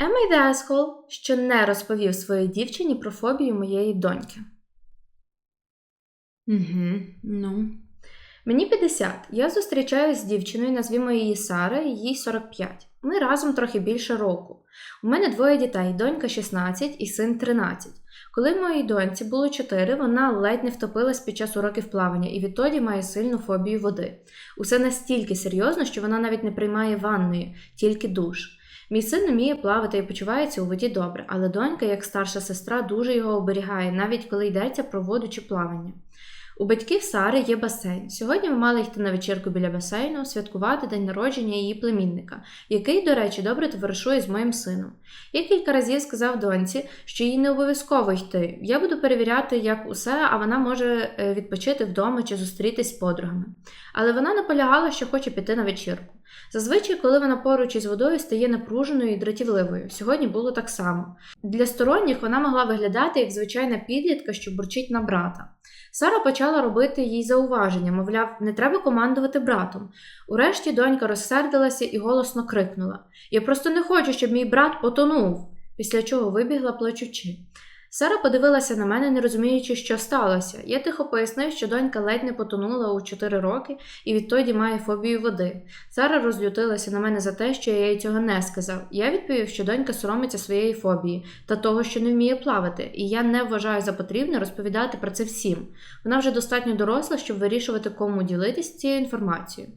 Am I the asshole, що не розповів своїй дівчині про фобію моєї доньки? Угу, ну. Мені 50. Я зустрічаюся з дівчиною, назвімо її Сара, їй 45. Ми разом трохи більше року. У мене двоє дітей, донька 16 і син 13. Коли моїй доньці було 4, вона ледь не втопилась під час уроків плавання і відтоді має сильну фобію води. Усе настільки серйозно, що вона навіть не приймає ванної, тільки душ. Мій син вміє плавати і почувається у воді добре, але донька, як старша сестра, дуже його оберігає, навіть коли йдеться про воду чи плавання. У батьків Сари є басейн. Сьогодні ми мали йти на вечірку біля басейну, святкувати день народження її племінника, який, до речі, добре товаришує з моїм сином. Я кілька разів сказав доньці, що їй не обов'язково йти. Я буду перевіряти, як усе, а вона може е, відпочити вдома чи зустрітись з подругами. Але вона наполягала, що хоче піти на вечірку. Зазвичай, коли вона поруч із водою стає напруженою і дратівливою. Сьогодні було так само. Для сторонніх вона могла виглядати як звичайна підлітка, що бурчить на брата. Сара почала робити їй зауваження, мовляв, не треба командувати братом. Урешті донька розсердилася і голосно крикнула: Я просто не хочу, щоб мій брат потонув, після чого вибігла плачучи. Сара подивилася на мене, не розуміючи, що сталося. Я тихо пояснив, що донька ледь не потонула у 4 роки і відтоді має фобію води. Сара розлютилася на мене за те, що я їй цього не сказав. Я відповів, що донька соромиться своєї фобії та того, що не вміє плавати, і я не вважаю за потрібне розповідати про це всім. Вона вже достатньо доросла, щоб вирішувати, кому ділитись цією інформацією.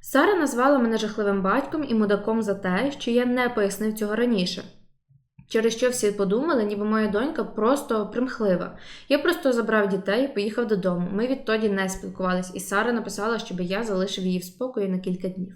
Сара назвала мене жахливим батьком і мудаком за те, що я не пояснив цього раніше. Через що всі подумали, ніби моя донька просто примхлива. Я просто забрав дітей і поїхав додому. Ми відтоді не спілкувались, і Сара написала, щоб я залишив її в спокої на кілька днів.